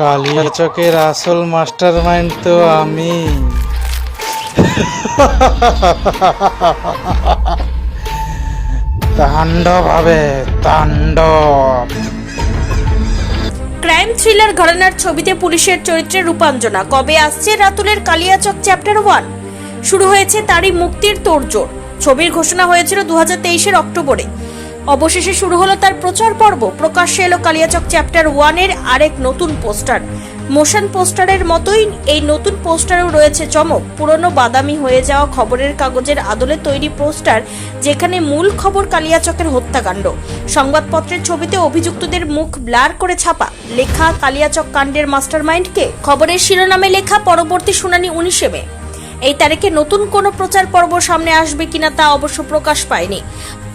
কালিয়া চকের আসল master mind তো আমি। তাণ্ডব হবে তাণ্ডব। ক্রাইম থ্রিলার ঘরানার ছবিতে পুলিশের চরিত্রে রূপাঞ্জনা। কবে আসছে রাতুলের কালিয়াচক চ্যাপ্টার ওয়ান? শুরু হয়েছে তারই মুক্তির তোড়জোড়। ছবির ঘোষণা হয়েছিল দু হাজার তেইশের অক্টোবরে। অবশেষে শুরু হলো তার প্রচার পর্ব। প্রকাশ্যে এলো কালিয়াচক চ্যাপ্টার ওয়ানের আরেক নতুন পোস্টার। মোশন পোস্টারের মতোই এই নতুন পোস্টারেও রয়েছে চমক। পুরনো বাদামি হয়ে যাওয়া খবরের কাগজের আদলে তৈরি পোস্টার, যেখানে মূল খবর কালিয়াচকের হত্যাকাণ্ড। সংবাদপত্রের ছবিতে অভিযুক্তদের মুখ ব্লার করে ছাপা। লেখা কালিয়াচক কাণ্ডের মাস্টারমাইন্ডকে খবরের শিরোনামে লেখা পরবর্তী শুনানি উনিশে মে। এই তারিখে নতুন কোনো প্রচার পর্ব সামনে আসবে কিনা তা অবশ্য প্রকাশ পায়নি।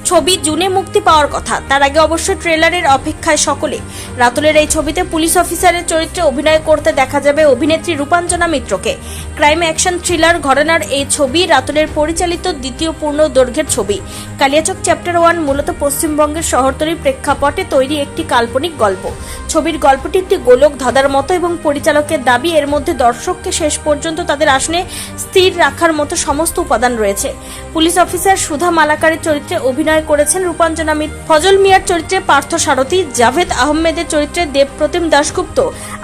ছবি জুনে মুক্তি পাওয়ার কথা। তার আগে অবশ্য ট্রেলারের অপেক্ষায় সকলে। রাতুলের এই ছবিতে পুলিশ অফিসারের চরিত্রে অভিনয় করতে দেখা যাবে অভিনেত্রী রূপাঞ্জনা মিত্রকে। ক্রাইম অ্যাকশন থ্রিলার ঘটনার এই ছবি রাতুলের পরিচালিত দ্বিতীয় পূর্ণ দৈর্ঘ্যের ছবি। কালিয়াচক চ্যাপ্টার ওয়ান মূলত পশ্চিমবঙ্গের শহরতলির প্রেক্ষাপটে তৈরি একটি কাল্পনিক গল্প। ছবির গল্পটি একটি গোলক ধাঁধার মতো এবং পরিচালকের দাবি, এর মধ্যে দর্শককে শেষ পর্যন্ত তাদের আসনে স্থির রাখার মতো সমস্ত উপাদান রয়েছে। পুলিশ অফিসার সুধা মালাকারের চরিত্রে অভিনয় করেছেন রূপাঞ্জনা মিত্র। ফজল মিয়ার চরিত্রে পার্থ সারথী, জাভেদ আহমেদের চরিত্রে দেবপ্রতিম দাশগুপ্ত,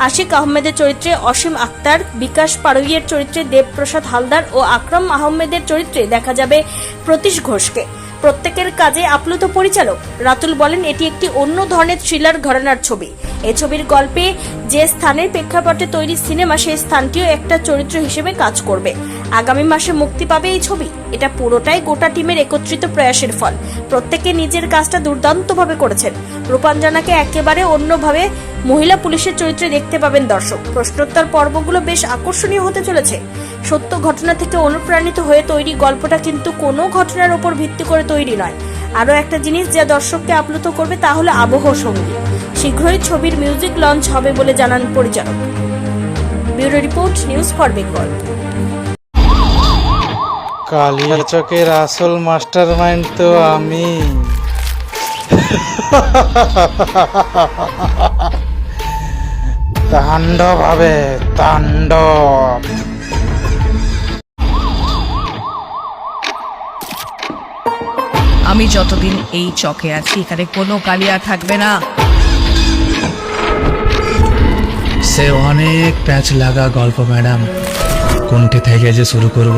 আশিক আহমেদের চরিত্রে অসীম আক্তার, বিকাশ পাড়ুইয়ের চরিত্রে দেবপ্রসাদ হালদার ও আকরম আহমেদের চরিত্রে দেখা যাবে প্রতীশ ঘোষকে। প্রত্যেকের কাজে আপ্লুত পরিচালক। রাতুল বলেন, এটি একটি অন্য ধরনের থ্রিলার ঘরানার ছবি। এই ছবির গল্পে যে স্থানের প্রেক্ষাপটে তৈরি সিনেমা, সেই স্থানটিও একটা চরিত্র হিসেবে কাজ করবে। আগামী মাসে মুক্তি পাবে এই ছবি। এটা পুরোটাই গোটা টিমের একত্রিত প্রয়াসের ফল। প্রত্যেকে নিজের কাজটা দুর্দান্তভাবে করেছেন। রূপাঞ্জনাকে একেবারে অন্যভাবে মহিলা পুলিশের চরিত্রে দেখতে পাবেন দর্শক। প্রশ্নোত্তর পর্বগুলো বেশ আকর্ষণীয় হতে চলেছে। সত্য ঘটনা থেকে অনুপ্রাণিত হয়ে তৈরি গল্পটা কিন্তু কোনো ঘটনার উপর ভিত্তি করে তৈরি নয়। আরও একটা জিনিস যা দর্শককে আপ্লুত করবে তা হলো আবহ সংগীত শীঘ্রই ছবির মিউজিক লঞ্চ হবে বলে জানান পরিচালক। Bureau report, news for Bengal. কালিয়া চকের আসল মাস্টার মাইন্ড তো আমি। তাণ্ডব হবে তাণ্ডব। আমি যতদিন এই চকে আছি এখানে কোনো কালিয়া থাকবে না। সে অনেক প্যাচ লাগা গল্প ম্যাডাম। কোনটি থেকে যে শুরু করব?